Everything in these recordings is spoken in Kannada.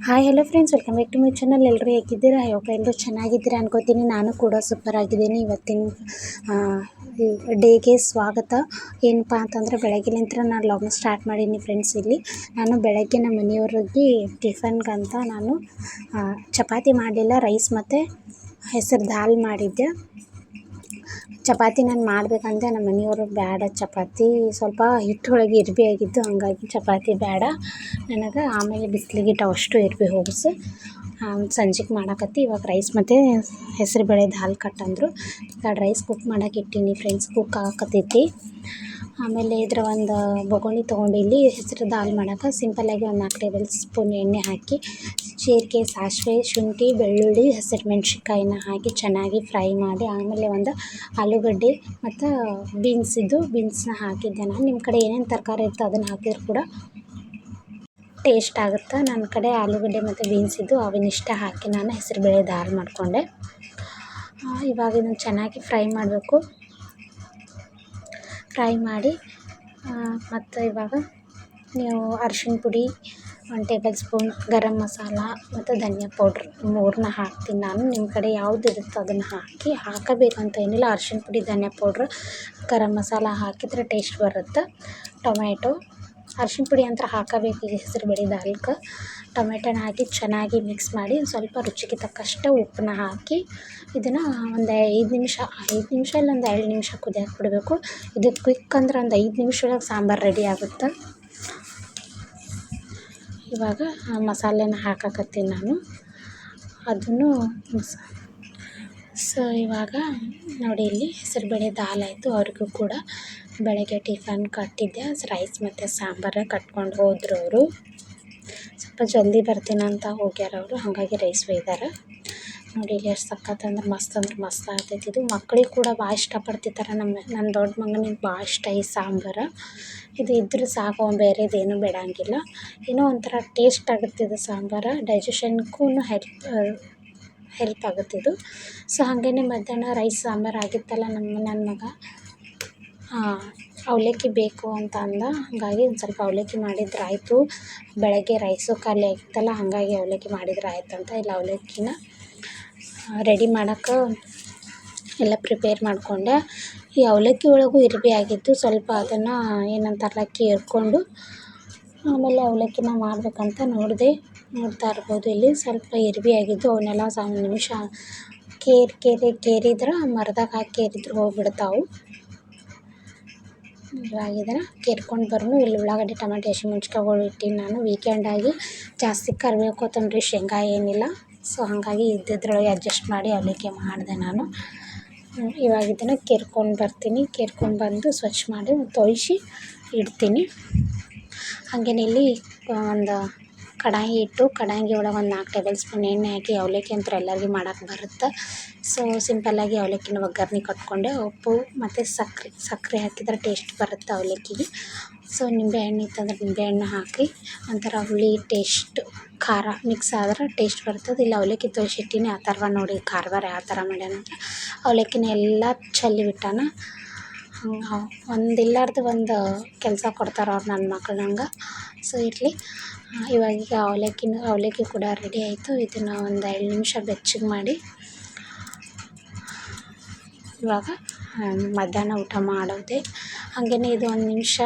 Hi hello friends welcome back to my channel ಎಲ್ಲರೂ ಹೇಗಿದ್ದೀರಾ? ಹೋಪ್ ಎಲ್ಲರೂ ಚೆನ್ನಾಗಿದ್ದೀರಾ ಅನ್ಕೋತೀನಿ. ನಾನು ಕೂಡ ಸೂಪರ್ ಆಗಿದ್ದೀನಿ. ಇವತ್ತಿನ ಡೇಗೆ ಸ್ವಾಗತ. ಏನಪ್ಪ ಅಂತಂದರೆ ಬೆಳಗ್ಗೆಲಿಂತ್ರ ನಾನು ಲಾಗ್ನ ಸ್ಟಾರ್ಟ್ ಮಾಡೀನಿ ಫ್ರೆಂಡ್ಸ್ ಇಲ್ಲಿ. ನಾನು ಬೆಳಗ್ಗೆ ನಮ್ಮ ಮನೆಯವ್ರಿಗೆ ಟಿಫನ್ಗಂತ ನಾನು ಚಪಾತಿ ಮಾಡಲಿಲ್ಲ ರೈಸ್ ಮತ್ತು ಹೆಸರು ದಾಲ್ ಮಾಡಿದ್ದೆ. ಚಪಾತಿ ನಾನು ಮಾಡಬೇಕಂದ್ರೆ ನಮ್ಮ ಮನೆಯವರು ಬೇಡ. ಚಪಾತಿ ಸ್ವಲ್ಪ ಹಿಟ್ಟೊಳಗೆ ಇರ್ಬಿ ಆಗಿದ್ದು ಹಂಗಾಗಿ ಚಪಾತಿ ಬೇಡ. ನನಗೆ ಆಮೇಲೆ ಬಿಸಿಲಿಗೆ ಇಟ್ಟು ಅಷ್ಟು ಇರ್ಬಿ ಹೋಗಿಸಿ. ಸಂಜೆಗೆ ಮಾಡಕತ್ತಿ ಇವಾಗ ರೈಸ್ ಮತ್ತು ಹೆಸರು ಬೇಳೆ ದಾಲ್ ಕಟ್ಟಂದ್ರು ಈಗ ರೈಸ್ ಕುಕ್ ಮಾಡಕ್ಕೆ ಇಟ್ಟೀನಿ. ಫ್ರೆಂಡ್ಸ್ ಕುಕ್ ಆಗಕತ್ತೈತಿ. ಆಮೇಲೆ ಇದ್ರ ಒಂದು ಬೊಗುಣಿ ತೊಗೊಂಡು ಇಲ್ಲಿ ಹೆಸರು ದಾಲ್ ಮಾಡೋಕೆ ಸಿಂಪಲ್ಲಾಗಿ ಒಂದು ನಾಲ್ಕು ಟೇಬಲ್ ಸ್ಪೂನ್ ಎಣ್ಣೆ ಹಾಕಿ, ಜೀರಿಗೆ, ಸಾಸಿವೆ, ಶುಂಠಿ, ಬೆಳ್ಳುಳ್ಳಿ, ಹಸಿರು ಮೆಣ್ಸಿನ್ಕಾಯಿನ ಹಾಕಿ ಚೆನ್ನಾಗಿ ಫ್ರೈ ಮಾಡಿ, ಆಮೇಲೆ ಒಂದು ಆಲೂಗಡ್ಡೆ ಮತ್ತು ಬೀನ್ಸ್ ಇದ್ದು ಬೀನ್ಸ್ನ ಹಾಕಿದ್ದೆ ನಾನು. ನಿಮ್ಮ ಕಡೆ ಏನೇನು ತರಕಾರಿ ಇರ್ತೋ ಅದನ್ನು ಹಾಕಿದ್ರು ಕೂಡ ಟೇಸ್ಟ್ ಆಗುತ್ತೆ. ನನ್ನ ಕಡೆ ಆಲೂಗಡ್ಡೆ ಮತ್ತು ಬೀನ್ಸ್ ಇದ್ದು ಅವನ್ನಿಷ್ಟ ಹಾಕಿ ನಾನು ಹೆಸರುಬೇಳೆ ದಾಲ್ ಮಾಡಿಕೊಂಡೆ. ಇವಾಗ ಇದನ್ನು ಚೆನ್ನಾಗಿ ಫ್ರೈ ಮಾಡಬೇಕು. ಫ್ರೈ ಮಾಡಿ ಮತ್ತು ಇವಾಗ ನೀವು ಅರ್ಶಿಣ ಪುಡಿ one tablespoon garam masala ಮತ್ತು ಧನಿಯಾ ಪೌಡ್ರ್ ಮೂರನ್ನ ಹಾಕ್ತೀನಿ ನಾನು. ನಿಮ್ಮ ಕಡೆ ಯಾವ್ದು ಇರುತ್ತೋ ಅದನ್ನು ಹಾಕಿ ಹಾಕಬೇಕಂತ ಏನಿಲ್ಲ. ಅರ್ಶಿಣ ಪುಡಿ, ಧನಿಯಾ ಪೌಡ್ರ್ ಗರಮ್ ಮಸಾಲ ಹಾಕಿದರೆ ಟೇಸ್ಟ್ ಬರುತ್ತೆ. ಟೊಮ್ಯಾಟೊ, ಅರ್ಶಿಣ ಪುಡಿ ಅಂತ ಹಾಕಬೇಕು, ಈ ಹೆಸರುಬೇಳೆ ದಾಲ್ಗೆ ಟೊಮೆಟೊನ ಹಾಕಿ ಚೆನ್ನಾಗಿ ಮಿಕ್ಸ್ ಮಾಡಿ ಸ್ವಲ್ಪ ರುಚಿಗೆ ತಕ್ಕಷ್ಟು ಉಪ್ಪನ್ನ ಹಾಕಿ ಇದನ್ನು ಒಂದು ಐದು ನಿಮಿಷ ಐದು ನಿಮಿಷ ಇಲ್ಲ ಒಂದು ಎರಡು ನಿಮಿಷ ಕುದಿಯಕ್ಕೆ ಬಿಡಬೇಕು ಇದು ಕ್ವಿಕ್ ಅಂದ್ರೆ ಒಂದು ಐದು ನಿಮಿಷ ಒಳಗೆ ಸಾಂಬಾರು ರೆಡಿ ಆಗುತ್ತೆ. ಇವಾಗ ಮಸಾಲೆನ ಹಾಕಕತ್ತೀನಿ ನಾನು. ಅದನ್ನು ಮಸ ಸೊ ಇವಾಗ ನೋಡಿ ಇಲ್ಲಿ ಹೆಸರುಬೇಳೆ ದಾಲ್ ಆಯಿತು ಅವ್ರಿಗೂ ಕೂಡ ಬೆಳಗ್ಗೆ ಟಿಫನ್ ಕಟ್ಟಿದ್ದೆ. ರೈಸ್ ಮತ್ತು ಸಾಂಬಾರ ಕಟ್ಕೊಂಡು ಹೋದ್ರು ಅವರು. ಸ್ವಲ್ಪ ಜಲ್ದಿ ಬರ್ತೀನಿ ಅಂತ ಹೋಗ್ಯಾರ ಅವರು. ಹಾಗಾಗಿ ರೈಸ್ ಒಯ್ದಾರ ನೋಡಿ ಇಲ್ಲಿ ಎಷ್ಟು ಸಖತ್ ಅಂದ್ರೆ ಮಸ್ತ್ ಅಂದ್ರೆ ಮಸ್ತ್ ಆಗ್ತೈತಿ. ಇದು ಮಕ್ಳಿಗೆ ಕೂಡ ಭಾಳ ಇಷ್ಟಪಡ್ತಿರ್ತಾರೆ ನಮ್ಮ ನನ್ನ ದೊಡ್ಡ ಮಗನಿಗೆ ಭಾಳ ಇಷ್ಟ ಈ ಸಾಂಬಾರು. ಇದು ಇದ್ರೆ ಸಾಕು ಬೇರೆದೇನು ಬೇಡಂಗಿಲ್ಲ. ಏನೋ ಒಂಥರ ಟೇಸ್ಟ್ ಆಗುತ್ತೆ ಇದು ಸಾಂಬಾರು. ಡೈಜೆಷನ್ಗೂ ಹೆಲ್ಪ್ ಹೆಲ್ಪ್ ಆಗುತ್ತೆ ಸೊ ಹಾಗೇ ಮಧ್ಯಾಹ್ನ ರೈಸ್ ಸಾಂಬಾರು ಆಗಿತ್ತಲ್ಲ ನಮ್ಮ ನನ್ನ ಮಗ. ಅವಲಕ್ಕಿ ಬೇಕು ಅಂತ ಅಂದ. ಹಾಗಾಗಿ ಒಂದು ಸ್ವಲ್ಪ ಅವಲಕ್ಕಿ ಮಾಡಿದ್ರೆ ಆಯಿತು. ಬೆಳಗ್ಗೆ ರೈಸು ಖಾಲಿ ಆಗಿತ್ತಲ್ಲ, ಹಾಗಾಗಿ ಅವಲಕ್ಕಿ ಮಾಡಿದ್ರೆ ಆಯ್ತು ಅಂತ ಇಲ್ಲಿ ಅವಲಕ್ಕಿನ ರೆಡಿ ಮಾಡೋಕೆ ಎಲ್ಲ ಪ್ರಿಪೇರ್ ಮಾಡಿಕೊಂಡೆ. ಈ ಅವಲಕ್ಕಿ ಒಳಗೂ ಇರ್ಬಿ ಆಗಿತ್ತು, ಸ್ವಲ್ಪ ಅದನ್ನು ಏನಂತಾರಲ್ಲ, ಕೇರ್ಕೊಂಡು ಆಮೇಲೆ ಅವಲಕ್ಕಿನ ಮಾಡಬೇಕಂತ ನೋಡಿದೆ. ನೋಡ್ತಾ ಇರ್ಬೋದು ಇಲ್ಲಿ, ಸ್ವಲ್ಪ ಇರ್ಬಿ ಆಗಿದ್ದು ಅವನ್ನೆಲ್ಲ ಒಂದು ನಿಮಿಷ ಕೇರಿ ಕೇರಿ, ಕೇರಿದ್ರೆ, ಮರದಾಗ ಹಾಕಿ ಕೇರಿದ್ರೆ ಹೋಗ್ಬಿಡ್ತಾವು. ಇದನ್ನು ಕೇರ್ಕೊಂಡು ಬರೋನು ಇಲ್ಲಿ ಉಳ್ಳಾಗಡ್ಡಿ, ಟೊಮೆಟೊ ಹಸಿಮೆಣ್ಸಿಕಾಯ್ಗಳು ಇಟ್ಟೀನಿ ನಾನು. ವೀಕೆಂಡಾಗಿ ಜಾಸ್ತಿ ಕರಿಬೇವು, ಕೊತ್ತಂಬರಿ, ಶೇಂಗಾ ಏನಿಲ್ಲ. ಸೊ ಹಾಗಾಗಿ ಇದ್ದಿದ್ರೊಳಗೆ ಅಡ್ಜಸ್ಟ್ ಮಾಡಿ ಅವಲಕ್ಕಿ ಮಾಡಿದೆ ನಾನು. ಇವಾಗ ಇದನ್ನು ಕೇರ್ಕೊಂಡು ಬರ್ತೀನಿ. ಕೇರ್ಕೊಂಡು ಬಂದು ಸ್ವಚ್ಛ ಮಾಡಿ ತೊಯ್ಸಿ ಇಡ್ತೀನಿ. ಹಾಗೇನೆ ಇಲ್ಲಿ ಒಂದು ಕಡಾಯಿ ಇಟ್ಟು ಕಡಾಯಿ ಒಳಗೆ ಒಂದು ನಾಲ್ಕು ಟೇಬಲ್ ಸ್ಪೂನ್ ಎಣ್ಣೆ ಹಾಕಿ ಅವಲಕ್ಕಿ ಅಂತ ಎಲ್ಲರಿಗೂ ಮಾಡೋಕ್ಕೆ ಬರುತ್ತೆ. ಸೊ ಸಿಂಪಲ್ಲಾಗಿ ಅವಲಕ್ಕಿನ ಒಗ್ಗರ್ಣೆ ಕಟ್ಕೊಂಡೆ. ಉಪ್ಪು ಮತ್ತು ಸಕ್ಕರೆ ಸಕ್ಕರೆ ಹಾಕಿದ್ರೆ ಟೇಸ್ಟ್ ಬರುತ್ತೆ ಅವಲಕ್ಕಿಗೆ. ಸೊ ನಿಂಬೆಹಣ್ಣು ಇತ್ತಂದ್ರೆ ನಿಂಬೆಹಣ್ಣು ಹಾಕಿ ಒಂಥರ ಹುಳಿ ಟೇಸ್ಟ್ ಖಾರ ಮಿಕ್ಸ್ ಆದ್ರೆ ಟೇಸ್ಟ್ ಬರ್ತದೆ ಇಲ್ಲ ಅವಲಕ್ಕಿ ತೋರಿಸಿಟ್ಟಿನಿ ಆ ಥರ ನೋಡಿ ಖಾರವಾರ ಯಾವ ಥರ ಮಾಡ್ಯಾನಂದ್ರೆ ಅವಲಕ್ಕಿನ ಎಲ್ಲ ಚೆಲ್ಲಿ ಬಿಟ್ಟಾನ. ಒಂದು ಇಲ್ಲಾರ್ದು ಒಂದು ಕೆಲಸ ಕೊಡ್ತಾರೆ ಅವ್ರು ನನ್ನ ಮಕ್ಳು ನಂಗೆ ಸೊ ಇರಲಿ. ಇವಾಗ ಈಗ ಅವಲಕ್ಕಿನ, ಅವಲಕ್ಕಿ ಕೂಡ ರೆಡಿ ಆಯಿತು. ಇದನ್ನು ಒಂದು ಎರಡು ನಿಮಿಷ ಬೆಚ್ಚಗೆ ಮಾಡಿ. ಇವಾಗ ಮಧ್ಯಾಹ್ನ ಊಟ ಮಾಡೋದೆ. ಹಾಗೇನೆ ಇದು ಒಂದು ನಿಮಿಷ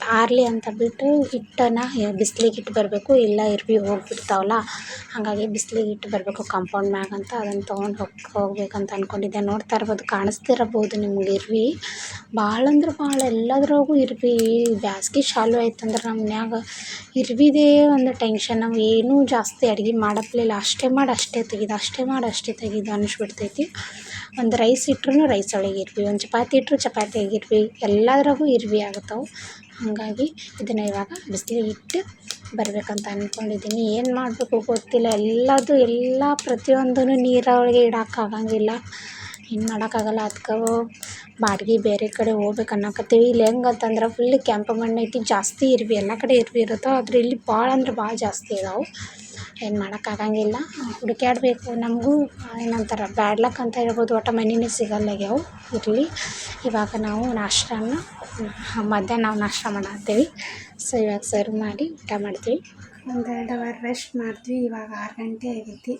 ಆರಲಿ ಅಂತ ಬಿಟ್ಟು ಹಿಟ್ಟನ್ನು ಬಿಸ್ಲಿಗೆ ಇಟ್ಟು ಬರಬೇಕು, ಇಲ್ಲ ಇರ್ವಿ ಹೋಗ್ಬಿಡ್ತಾವಲ್ಲ. ಹಾಗಾಗಿ ಬಿಸ್ಲಿಗೆ ಇಟ್ಟು ಬರಬೇಕು ಕಾಂಪೌಂಡ್ ಮ್ಯಾಗ ಅಂತ ಅದನ್ನು ತೊಗೊಂಡು ಹೋಗಿ, ಹೋಗ್ಬೇಕಂತ ಅಂದ್ಕೊಂಡಿದ್ದೆ ನೋಡ್ತಾ ಇರ್ಬೋದು, ಕಾಣಿಸ್ತಿರಬಹುದು ನಿಮ್ಗೆ ಇರ್ವಿ ಭಾಳ ಅಂದ್ರೆ ಭಾಳ ಎಲ್ಲದ್ರಾಗೂ ಇರ್ವಿ ಬ್ಯಾಸ್ಗೆ ಚಾಲು ಆಯ್ತಂದ್ರೆ ನಮ್ಮ ಮನ್ಯಾಗ ಇರ್ವಿದೇ ಒಂದು ಟೆನ್ಷನ್. ನಾವು ಏನೂ ಜಾಸ್ತಿ ಅಡ್ಗೆ ಮಾಡಪ್ಲಿಲ್ಲ. ಅಷ್ಟೇ ಮಾಡಿ, ಅಷ್ಟೇ ತೆಗೆದು, ಅಷ್ಟೇ ಮಾಡಿ, ಅಷ್ಟೇ ತೆಗೆದು ಅನಿಸ್ಬಿಡ್ತೈತಿ. ಒಂದು ರೈಸ್ ಇಟ್ರೂ ರೈಸ್ ಒಳಗೆ ಇರ್ವಿ ಒಂದು ಚಪಾತಿ ಇಟ್ಟರೂ ಚಪಾತಿಯಾಗ ಇರ್ವಿ ಎಲ್ಲದ್ರಾಗೂ ಇರ್ವಿ ಆಗತ್ತವು. ಹಾಗಾಗಿ ಇದನ್ನು ಇವಾಗ ಬಿಸ್ಲಿಗೆ ಇಟ್ಟು ಬರಬೇಕಂತ ಅಂದ್ಕೊಂಡಿದ್ದೀನಿ ಏನು ಮಾಡಬೇಕು ಗೊತ್ತಿಲ್ಲ. ಎಲ್ಲದು ಎಲ್ಲ ಪ್ರತಿಯೊಂದೂ ನೀರೊಳಗೆ ಇಡೋಕ್ಕಾಗಂಗಿಲ್ಲ. ಏನು ಮಾಡೋಕ್ಕಾಗಲ್ಲ. ಅದ್ಕೆ ಬಾಡ್ಗೆ ಬೇರೆ ಕಡೆ ಹೋಗ್ಬೇಕು ಅನ್ನಕತ್ತೀವಿ. ಇಲ್ಲಿ ಹೆಂಗೆ ಅಂತಂದ್ರೆ ಫುಲ್ ಕೆಂಪು ಮಣ್ಣು ಐತಿ, ಜಾಸ್ತಿ ಇರ್ವಿ. ಎಲ್ಲ ಕಡೆ ಇರ್ವಿ ಇರುತ್ತೆ, ಆದ್ರೆ ಇಲ್ಲಿ ಭಾಳ ಅಂದ್ರೆ ಭಾಳ ಜಾಸ್ತಿ ಇದಾವೆ. ಏನು ಮಾಡೋಕ್ಕಾಗಂಗಿಲ್ಲ. ಹುಡುಕ್ಯಾಡಬೇಕು. ನಮಗೂ ಏನಂತಾರೆ ಬ್ಯಾಡ್ ಲಕ್ ಅಂತ ಹೇಳ್ಬೋದು. ಒಟ್ಟು ಸಿಗಲ್ಲ ಆಗ್ಯಾವು. ಇರಲಿ. ಇವಾಗ ನಾವು ನಾಷ್ಟಾನ, ಮಧ್ಯಾಹ್ನ ನಾವು ನಾಷ್ಟ ಮಾಡತ್ತೀವಿ. ಸೊ ಇವಾಗ ಸರ್ವ್ ಮಾಡಿ ಊಟ ಮಾಡ್ತೀವಿ. ಒಂದೆರಡು ಅವರ್ ರೆಸ್ಟ್ ಮಾಡ್ತೀವಿ. ಇವಾಗ ಆರು ಗಂಟೆ ಆಗೈತಿ.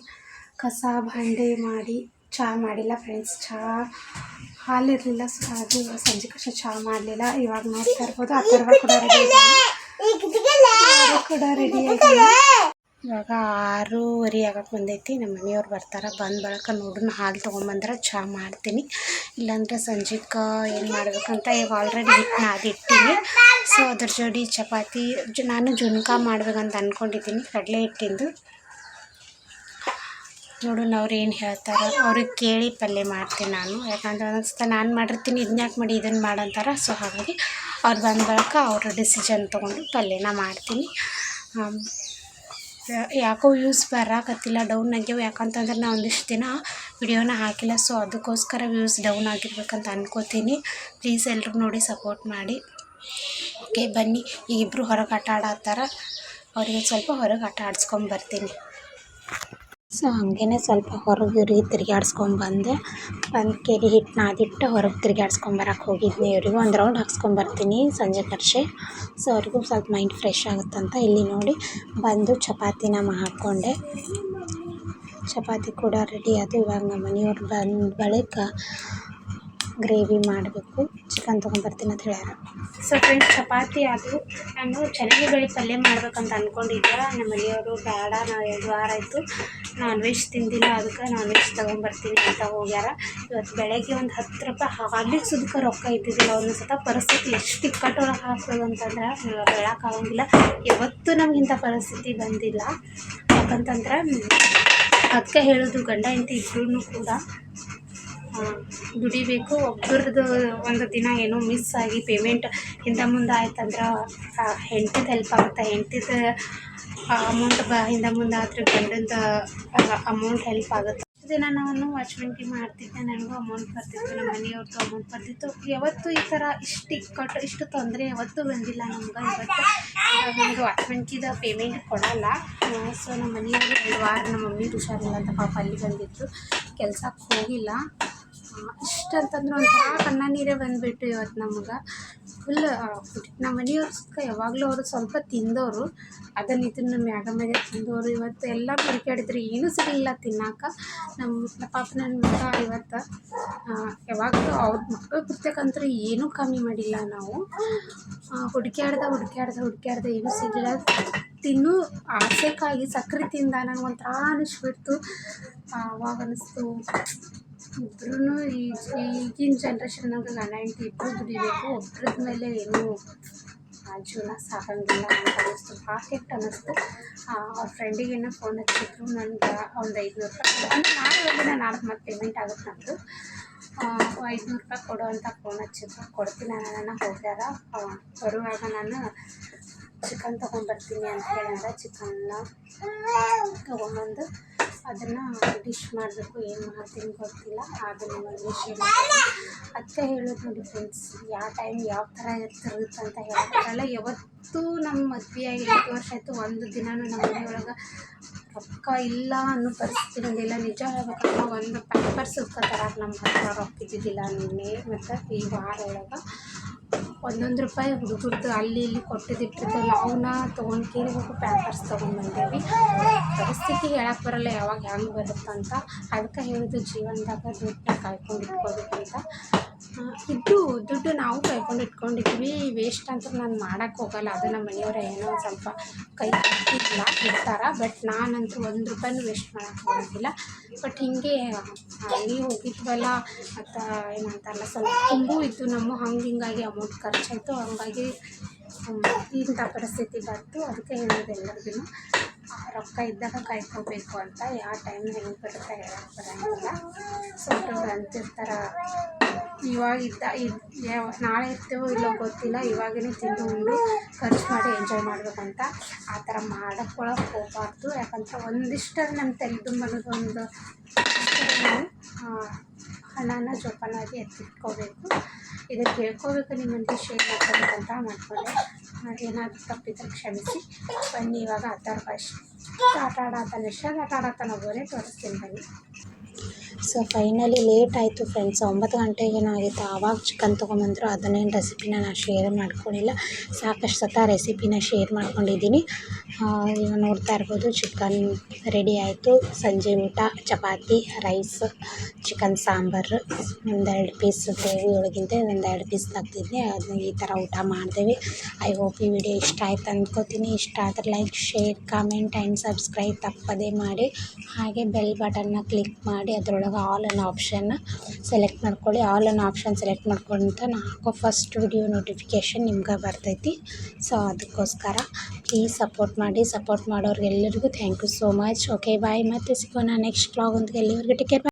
ಕಸ ಭಾಂಡೆ ಮಾಡಿ. ಚಹಾ ಮಾಡಿಲ್ಲ ಫ್ರೆಂಡ್ಸ್ ಚಹಾ ಹಾಲಿರಲಿಲ್ಲ. ಸೊ ಅದು ಸಂಜೆ ಕಷ್ಟ ಚಹಾ ಮಾಡಲಿಲ್ಲ. ಇವಾಗ ನೋಡ್ತಾ ಇರ್ಬೋದು. ಆ ಥರ ಕೂಡ ರೆಡಿ ಕೂಡ ರೆಡಿ ಇವಾಗ ಆರೂವರೆ ಆಗಕ್ಕೆ ಬಂದೈತಿ. ನಮ್ಮ ಮನೆಯವ್ರು ಬರ್ತಾರೆ. ಬಂದ ಬಳಕ ನೋಡೋಣ ಹಾಲು ತೊಗೊಂಬಂದ್ರೆ ಚಹಾ ಮಾಡ್ತೀನಿ. ಇಲ್ಲಾಂದ್ರೆ ಸಂಜೆಗೆ ಏನು ಮಾಡ್ಬೇಕಂತ ಈಗ ಆಲ್ರೆಡಿ ಹಿಟ್ಟು ನಾದಿಟ್ಟಿನಿ ಸೊ ಅದ್ರ ಜೋಡಿ ಚಪಾತಿ ಜು ನಾನು ಜುನ್ಕ ಮಾಡ್ಬೇಕಂತ ಅಂದ್ಕೊಂಡಿದ್ದೀನಿ ಕಡಲೆ ಹಿಟ್ಟಿಂದು. ನೋಡೋಣ ಅವ್ರು ಏನು ಹೇಳ್ತಾರೆ, ಅವ್ರಿಗೆ ಕೇಳಿ ಪಲ್ಯ ಮಾಡ್ತೀನಿ ನಾನು. ಯಾಕಂದ್ರೆ ಒಂದೊಂದ್ಸತ ನಾನು ಮಾಡಿರ್ತೀನಿ ಇದನ್ನ ಯಾಕೆ ಮಾಡಿ ಇದನ್ನು ಮಾಡಂತಾರೆ? ಸೊ ಹಾಗಾಗಿ ಅವ್ರು ಬಂದ ಬಳಿಕ ಅವ್ರ ಡಿಸಿಷನ್ ತೊಗೊಂಡು ಪಲ್ಯನ ಮಾಡ್ತೀನಿ. ಯಾಕೋ ವ್ಯೂಸ್ ಬರಾಕತ್ತಿಲ್ಲ ಡೌನ್ ಆಗ್ಯಾವ. ಯಾಕಂತಂದ್ರೆ ನಾ ಒಂದಿಷ್ಟು ದಿನ ವಿಡಿಯೋನ ಹಾಕಿಲ್ಲ ಸೊ ಅದಕ್ಕೋಸ್ಕರ ವ್ಯೂಸ್ ಡೌನ್ ಆಗಿರ್ಬೇಕಂತ ಅನ್ಕೋತೀನಿ. ಪ್ಲೀಸ್ ಎಲ್ಲರೂ ನೋಡಿ ಸಪೋರ್ಟ್ ಮಾಡಿ. ಓಕೆ ಬನ್ನಿ. ಈಗ ಇಬ್ಬರು ಹೊರಗೆ ಆಟ ಆಡತ್ತಾರ. ಅವರಿಗೆ ಸ್ವಲ್ಪ ಹೊರಗೆ ಆಟ ಆಡ್ಸ್ಕೊಂಬರ್ತೀನಿ ಸೊ ಹಂಗೇನೆ ಸ್ವಲ್ಪ ಹೊರಗೆ ರೀ ತಿರ್ಗಾಡ್ಸ್ಕೊಂಬಂದೆ ಒಂದು ಕೆರೆ ಹಿಟ್ಟು ನಾದಿಟ್ಟು ಹೊರಗೆ ತಿರ್ಗಾಡ್ಸ್ಕೊಂಬರಕ್ಕೆ ಹೋಗಿದ್ನಿ ಇವ್ರಿಗೂ. ಒಂದು ರೌಂಡ್ ಹಾಕ್ಸ್ಕೊಂಬರ್ತೀನಿ ಸಂಜೆ ಕರ್ಷೆ ಸೊ ಅವ್ರಿಗೂ ಸ್ವಲ್ಪ ಮೈಂಡ್ ಫ್ರೆಶ್ ಆಗುತ್ತಂತ ಇಲ್ಲಿ ನೋಡಿ ಬಂದು ಚಪಾತಿನ ಹಾಕ್ಕೊಂಡೆ. ಚಪಾತಿ ಕೂಡ ರೆಡಿ ಆಯ್ತು ಇವಾಗ ನಮ್ಮ ಮನೆಯವ್ರು ಬಂದ ಬಳಿಕ ಗ್ರೇವಿ ಮಾಡಬೇಕು. ಚಿಕನ್ ತೊಗೊಂಬರ್ತೀನಿ ಅಂತ ಹೇಳ್ಯಾರ. ಸೊ ಫ್ರೆಂಡ್ಸ್ ಚಪಾತಿ ಅದು. ನಾನು ಚೆನ್ನಾಗಿ ಬೆಳಿ ಪಲ್ಯ ಮಾಡ್ಬೇಕಂತ ಅಂದ್ಕೊಂಡಿದ್ದೆ ನಮ್ಮ ಮನೆಯವರು ಬೇಡ, ನಾವು ಎರಡು ವಾರ ಆಯಿತು. ನಾನ್ ವೆಜ್ ತಿಂದಿಲ್ಲ, ಅದಕ್ಕೆ ನಾನ್ ವೆಜ್ ತೊಗೊಂಬರ್ತೀನಿ ಅಂತ ಹೋಗ್ಯಾರ. ಇವತ್ತು ಬೆಳಗ್ಗೆ ಒಂದು ಹತ್ತು ರೂಪಾಯಿ ಹಾಲಿಗೆ ಸುದಕ್ಕೆ ರೊಕ್ಕ ಇದ್ದಿದ್ದಿಲ್ಲ. ಅವ್ರನ್ನ ಸತ ಪರಿಸ್ಥಿತಿ ಎಷ್ಟು ಇಕ್ಕಟ್ಟೊಳಗೆ ಹಾಕ್ಬೋದು ಅಂತಂದ್ರೆ ಹೇಳೋಕ್ಕಾಗಂಗಿಲ್ಲ ಯಾವತ್ತೂ ನಮ್ಗೆ ಇಂಥ ಪರಿಸ್ಥಿತಿ ಬಂದಿಲ್ಲ. ಯಾಕಂತಂದ್ರೆ ಅಕ್ಕ ಹೇಳೋದು ಗಂಡ ಹೆಂಡತಿ ಇಬ್ಬರೂ ಕೂಡ ದುಡಿಬೇಕು. ಒಬ್ರದ್ದು ಒಂದು ದಿನ ಏನೋ ಮಿಸ್ ಆಗಿ ಪೇಮೆಂಟ್ ಹಿಂದೆ ಮುಂದೆ ಆಯ್ತಂದ್ರೆ ಹೆಂಡ್ತಿದು ಹೆಲ್ಪ್ ಆಗುತ್ತೆ? ಹೆಂಡ್ತಿದು ಅಮೌಂಟ್ ಬ ಹಿಂದೆ ಮುಂದೆ ಆದರೆ ಗಂಡಂದು ಅಮೌಂಟ್ ಹೆಲ್ಪ್ ಆಗುತ್ತೆ? ದಿನ ನಾನು ವಾಚ್ಮೆಂಟಿ ಮಾಡ್ತಿದ್ದೆ. ನನಗೂ ಅಮೌಂಟ್ ಬರ್ತಿತ್ತು ನಮ್ಮ ಮನೆಯವ್ರದ್ದು ಅಮೌಂಟ್ ಬರ್ತಿತ್ತು. ಯಾವತ್ತೂ ಈ ಥರ ಇಷ್ಟು ಇಕ್ಕಟ್ಟು ಇಷ್ಟು ತೊಂದರೆ ಯಾವತ್ತೂ ಬಂದಿಲ್ಲ ನಮ್ಗೆ. ಇವತ್ತು ಇವಾಗ ವಾಚ್ಮೆಂಟಿದ ಪೇಮೆಂಟ್ ಕೊಡಲ್ಲ. ಸೊ ನಮ್ಮ ಮನೆಯವರು ಎರಡು ವಾರ ನಮ್ಮ ಮಮ್ಮಿಗೆ ಹುಷಾರಿಲ್ಲ ಅಂತ ಪಾಪ ಅಲ್ಲಿ ಬಂದಿತ್ತು ಕೆಲ್ಸಕ್ಕೆ ಹೋಗಿಲ್ಲ. ಇಷ್ಟು ಅಂತಂದ್ರೆ ಒಂಥರ ಕಣ್ಣ ನೀರೇ ಬಂದುಬಿಟ್ಟು ಇವತ್ತು ನಮ್ಗೆ. ಫುಲ್ ನಮ್ಮ ಮನೆಯವ್ರ ಸುತ್ತ ಯಾವಾಗಲೂ ಅವರು ಸ್ವಲ್ಪ ತಿಂದವರು ಅದನ್ನು ಇದನ್ನು ಮ್ಯಾಗ ಮ್ಯಾಗ ತಿಂದವರು ಇವತ್ತು ಎಲ್ಲ ಹುಡುಕಾಡಿದ್ರು ಏನೂ ಸಿಗಲಿಲ್ಲ ತಿನ್ನಾಕ. ನಮ್ಮ ಪಾಪ ನನ್ನ ಮಗ ಇವತ್ತು ಯಾವಾಗಲೂ ಅವ್ರ ಮಕ್ಕಳು ಪುಸ್ತಕಂತೂ ಏನೂ ಕಮ್ಮಿ ಮಾಡಿಲ್ಲ ನಾವು. ಹುಡುಕ್ಯಾಡ್ದೆ ಹುಡುಕ್ಯಾಡ್ದೆ ಹುಡುಕ್ಯಾಡ್ದೆ ಏನೂ ಸಿಗಲಿಲ್ಲ. ತಿನ್ನು ಆಸೆಕ್ಕಾಗಿ ಸಕ್ಕರೆ ತಿಂದ ನನಗೊಂಥರ ಅನಿಸ್ಬಿಡ್ತು. ಅವಾಗ ಅನ್ನಿಸ್ತು ಇಬ್ರೂ ಈ ಈಗಿನ ಜನ್ರೇಷನ್ನಾಗ ಗಂಡ ಹೆಂಡತಿ ಇಬ್ಬರು ದುಡಿಬೇಕು ಒಬ್ರದ್ದು ಮೇಲೆ ಏನೂ ಆ ಜೀವನ ಸಾಗಂಗಿಲ್ಲ ಅಂತ ಅನ್ನಿಸ್ತು. ಭಾಳ ಕೆಟ್ಟ ಅನ್ನಿಸ್ತು. ಅವ್ರ ಫ್ರೆಂಡಿಗೇನೋ ಫೋನ್ ಹಚ್ಚಿದ್ರು ನನಗೆ ಒಂದು ಐದುನೂರು ರೂಪಾಯಿ ನಾಳೆ ಹೋಗಿ ನಾಳೆ ಮತ್ತೆ ಪೇಮೆಂಟ್ ಆಗುತ್ತೆ ನಂದು. ಐದುನೂರು ರೂಪಾಯಿ ಕೊಡು ಅಂತ ಫೋನ್ ಹಚ್ಚಿದ್ರು. ಕೊಡ್ತೀನಿ ನನ್ನ ಹೋಗ್ಯಾರ. ಆ, ಬರುವಾಗ ನಾನು ಚಿಕನ್ ತೊಗೊಂಬರ್ತೀನಿ ಅಂತ ಹೇಳ್ಯಾರ ಚಿಕನ್ನ ತೊಗೊಂಬಂದು ಅದನ್ನು ಡಿಶ್ ಮಾಡಬೇಕು, ಏನು ಮಾಡ್ತೀನಿ ಗೊತ್ತಿಲ್ಲ ಆದರೆ ನಿಮಗೆ ಶೇರ್ ಅದಕ್ಕೆ ಹೇಳೋದು ನೋಡಿ ಫ್ರೆಂಡ್ಸ್ ಯಾವ ಟೈಮ್ ಯಾವ ಥರ ಇರ್ತಿರುತ್ತೆ ಅಂತ ಹೇಳ್ತಾರಲ್ಲ ಯಾವತ್ತೂ ನಮ್ಮ ಮದುವೆ ಆಗಿ ಎಂಟು ವರ್ಷ ಆಯಿತು, ಒಂದು ದಿನನೂ ನಮ್ಮ ಮನೆಯೊಳಗೆ ರೊಕ್ಕ ಇಲ್ಲ ಅನ್ನೋ ಪರಿಸ್ಥಿತಿ ಬಂದಿಲ್ಲ. ನಿಜ ಹೇಳ್ಬೇಕಂದ್ರೆ ಒಂದು ಪ್ಯಾಂಪರ್ಸ್ ತರಕ್ಕೆ ನಮ್ಮ ಹತ್ರ ರೊಕ್ಕ ಇದ್ದಿದ್ದಿಲ್ಲ. ನಿನ್ನೆ ಮತ್ತು ಈ ವಾರ ಒಳಗೆ ಒಂದೊಂದು ರೂಪಾಯಿ ಹುಡುಗರ್ದು ಅಲ್ಲಿ ಇಲ್ಲಿ ಕೊಟ್ಟಿದ್ದಿಟ್ಟಿರ್ತೀವಲ್ಲ ಅವನ್ನ ತೊಗೊಂಡು ಕೇಳಿ ಹೋಗಿ ಪ್ಯಾಂಪರ್ಸ್ ತೊಗೊಂಡ್ಬಂದೇವಿ ಪರಿಸ್ಥಿತಿ ಹೇಳಕ್ಕೆ ಬರಲ್ಲ, ಯಾವಾಗ ಹೆಂಗೆ ಬರುತ್ತಂತ ಅದಕ್ಕೆ ಹೇಳಿದ್ದು ಜೀವನದಾಗ ದುಡ್ಡನ್ನ ಕಾಯ್ಕೊಂಡು ಇಟ್ಕೋಬೇಕಂತ ಇದ್ದು ದುಡ್ಡು ನಾವು ಕಾಯ್ಕೊಂಡು ಇಟ್ಕೊಂಡಿದ್ವಿ ವೇಸ್ಟ್ ಅಂತ ನಾನು ಮಾಡೋಕ್ಕೆ ಹೋಗಲ್ಲ. ಅದು ನಮ್ಮ ಮನೆಯವರೇ ಏನೋ ಸ್ವಲ್ಪ ಕೈ ಇಲ್ಲ ಇಡ್ತಾರ ಬಟ್ ನಾನಂತೂ ಒಂದು ರೂಪಾಯಿನೂ ವೇಸ್ಟ್ ಮಾಡೋಕ್ಕೆ ಹೋಗೋದಿಲ್ಲ. ಬಟ್ ಹೀಗೆ ಅಲ್ಲಿ ಹೋಗಿದ್ವಲ್ಲ, ಮತ್ತು ಏನಂತಾರಲ್ಲ, ಸ್ವಲ್ಪ ತುಂಬು ಇತ್ತು ನಮ್ಮ ಹಂಗೆ ಹಿಂಗಾಗಿ ಅಮೌಂಟ್ ಖರ್ಚಾಯಿತು. ಹಂಗಾಗಿ ಇಂಥ ಪರಿಸ್ಥಿತಿ ಬಂತು. ಅದಕ್ಕೆ ಹೇಳೋದು ಎಲ್ಲರಿಗೂ ರೊಕ್ಕ ಇದ್ದಾಗ ಕಾಯ್ಕೋಬೇಕು ಅಂತ. ಯಾವ ಟೈಮ್ ಹೆಂಗೆ ಬರುತ್ತೆ ಹೇಳಕ್ಕೆ ಬರೋಂಗಿಲ್ಲ. ಸೊ ಅಂತಿರ್ತಾರೆ ಇವಾಗ ಇದ್ದ ನಾಳೆ ಇರ್ತೇವೋ ಇಲ್ಲೋ ಗೊತ್ತಿಲ್ಲ. ಇವಾಗಲೇ ತಿಂದು ಉಂಡು ಖರ್ಚು ಮಾಡಿ ಎಂಜಾಯ್ ಮಾಡಬೇಕಂತ. ಆ ಥರ ಮಾಡೋಕ್ಕೊಳಗೆ ಹೋಗಬಾರ್ದು. ಯಾಕಂದ್ರೆ ಒಂದಿಷ್ಟು ನಮ್ಮ ತಲೆ ತುಂಬನದು ಒಂದು ಆ, ಹಣನ ಜೋಪಾನಾಗಿ ಎತ್ತಿಟ್ಕೋಬೇಕು. ಇದಕ್ಕೆ ಕೇಳ್ಕೋಬೇಕು ನಿಮ್ಮಲ್ಲಿ ಶೇರ್ ಮಾಡ್ಕೋಬೇಕಂತ ಮಾಡ್ಕೊಂಡೆ. ಏನಾದರೂ ತಪ್ಪಿದ್ರೆ ಕ್ಷಮಿಸಿ. ಬನ್ನಿ ಇವಾಗ ಹತ್ತಾರು ಭಾಷೆ ಆಟ ಆಡತ್ತಾನ ಎಷ್ಟಾಗ ಆಟ ಆಡತ್ತಾನ ಒಬ್ಬರೇ ತೋರಿಸ್ತೀನಿ ಬನ್ನಿ. ಸೊ ಫೈನಲಿ ಲೇಟ್ ಆಯಿತು ಫ್ರೆಂಡ್ಸ್ ಒಂಬತ್ತು ಗಂಟೆಗೇನೋ ಆಗಿತ್ತು. ಆವಾಗ ಚಿಕನ್ ತೊಗೊಂಬಂದರು. ಅದನ್ನೇನು ರೆಸಿಪಿನ ನಾನು ಶೇರ್ ಮಾಡ್ಕೊಂಡಿಲ್ಲ. ಸಾಕಷ್ಟು ಸತ ರೆಸಿಪಿನ ಶೇರ್ ಮಾಡ್ಕೊಂಡಿದ್ದೀನಿ. ಈಗ ನೋಡ್ತಾ ಇರ್ಬೋದು ಚಿಕನ್ ರೆಡಿ ಆಯಿತು. ಸಂಜೆ ಊಟ, ಚಪಾತಿ ರೈಸ್ ಚಿಕನ್ ಸಾಂಬಾರು, ಒಂದೆರಡು ಪೀಸ್ ಗ್ರೇವಿ ಒಳಗಿಂದ ಒಂದೆರಡು ಪೀಸ್ ತೆಗ್ದಿದ್ದೆ ಅದನ್ನ ಈ ಥರ ಊಟ ಮಾಡ್ತೇವೆ ಐ ಹೋಪ್ ಈ ವಿಡಿಯೋ ಇಷ್ಟ ಆಯ್ತು ಅಂದ್ಕೋತೀನಿ ಇಷ್ಟ ಆದರೆ like share comment and subscribe ತಪ್ಪದೇ ಮಾಡಿ. ಹಾಗೆ ಬೆಲ್ ಬಟನ್ನ ಕ್ಲಿಕ್ ಮಾಡಿ. ಅದರೊಳಗೆ ಆಲ್ ಅನ್ನೋ ಆಪ್ಷನ್ನ ಸೆಲೆಕ್ಟ್ ಮಾಡ್ಕೊಳ್ಳಿ. ಆಲ್ ಅನ್ನೋ ಆಪ್ಷನ್ ಸೆಲೆಕ್ಟ್ ಮಾಡ್ಕೊಂತ ನಾ ಹಾಕೋ ಫಸ್ಟ್ ವಿಡಿಯೋ ನೋಟಿಫಿಕೇಷನ್ ನಿಮ್ಗೆ ಬರ್ತೈತಿ. ಸೊ ಅದಕ್ಕೋಸ್ಕರ ಪ್ಲೀಸ್ ಸಪೋರ್ಟ್ ಮಾಡಿ support ಮಾಡೋರಿಗೆಲ್ಲರಿಗೂ thank you so much okay bye ಮತ್ತೆ ಸಿಗೋಣ ನೆಕ್ಸ್ಟ್ ಬ್ಲಾಗ್ ಅಂತ ಎಲ್ಲಿವರೆಗೂ. Take care